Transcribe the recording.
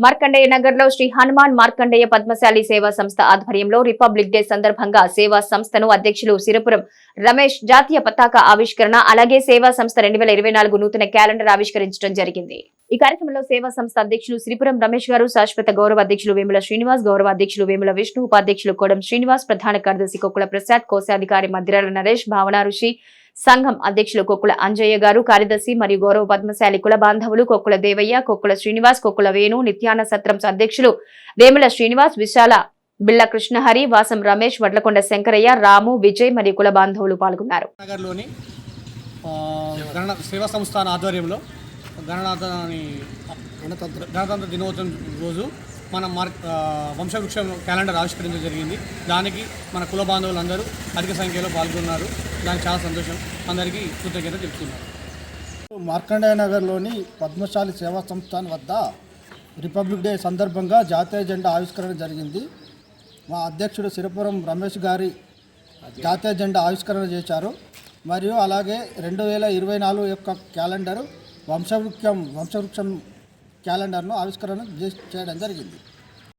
మార్కండేయ నగర్లో శ్రీ హనుమాన్ మార్కండేయ పద్మశాలి సేవా సంస్థ ఆధ్వర్యంలో రిపబ్లిక్ డే సందర్భంగా సేవా సంస్థను అధ్యక్షులు సిరపురం రమేష్ జాతీయ పతాక ఆవిష్కరణ అలాగే సేవా సంస్థ రెండు ఇరవై నాలుగు నూతన క్యాలెండర్ ఆవిష్కరించడం జరిగింది. ఈ కార్యక్రమంలో సేవా సంస్థ అధ్యక్షులు సిరిపురం రమేష్ గారు శాశ్వత గౌరవ అధ్యక్షులు వేముల శ్రీనివాస్ గౌరవ అధ్యక్షులు వేముల విష్ణు ఉపాధ్యక్షులు కోడం శ్రీనివాస్ ప్రధాన కార్యదర్శి కొక్కుల ప్రసాద్ కోశాధికారి మధ్యరాల నరేష్ భావన ఋషి సంఘం అధ్యక్షులు కొక్కుల అంజయ్య గారు కార్యదర్శి మరియు గౌరవ పద్మశాలి కుల బాంధవులు కొక్కుల దేవయ్య కొక్కుల శ్రీనివాస్ కొక్కుల వేణు నిత్యాన సత్రం అధ్యక్షులు వేముల శ్రీనివాస్ విశాల బిళ్ళ కృష్ణహరి వాసం రమేష్ వడ్లకొండ శంకరయ్య రాము విజయ్ మరియు కుల బాంధవులు పాల్గొన్నారు. నగర్లోని సేవా సంస్థాన ఆధ్వర్యంలో గణతంత్ర గణతంత్ర దినోత్సవం రోజు మన మార్ వంశవృక్షం క్యాలెండర్ ఆవిష్కరించడం జరిగింది. దానికి మన కుల బాంధవులందరూ అధిక సంఖ్యలో పాల్గొన్నారు. దానికి చాలా సంతోషం. అందరికీ కృతజ్ఞత తెలుపుతున్నారు మార్కండేయ నగర్లోని పద్మశాలి సేవా సంస్థాన్ వద్ద రిపబ్లిక్ డే సందర్భంగా జాతీయ జెండా ఆవిష్కరణ జరిగింది. మా అధ్యక్షుడు సిరిపురం రమేష్ గారి జాతీయ జెండా ఆవిష్కరణ చేశారు. మరియు అలాగే రెండు వేల ఇరవై నాలుగు యొక్క క్యాలెండరు వంశవృక్షం వంశవృక్షం క్యాలెండర్ను ఆవిష్కరణ చేయడం జరిగింది.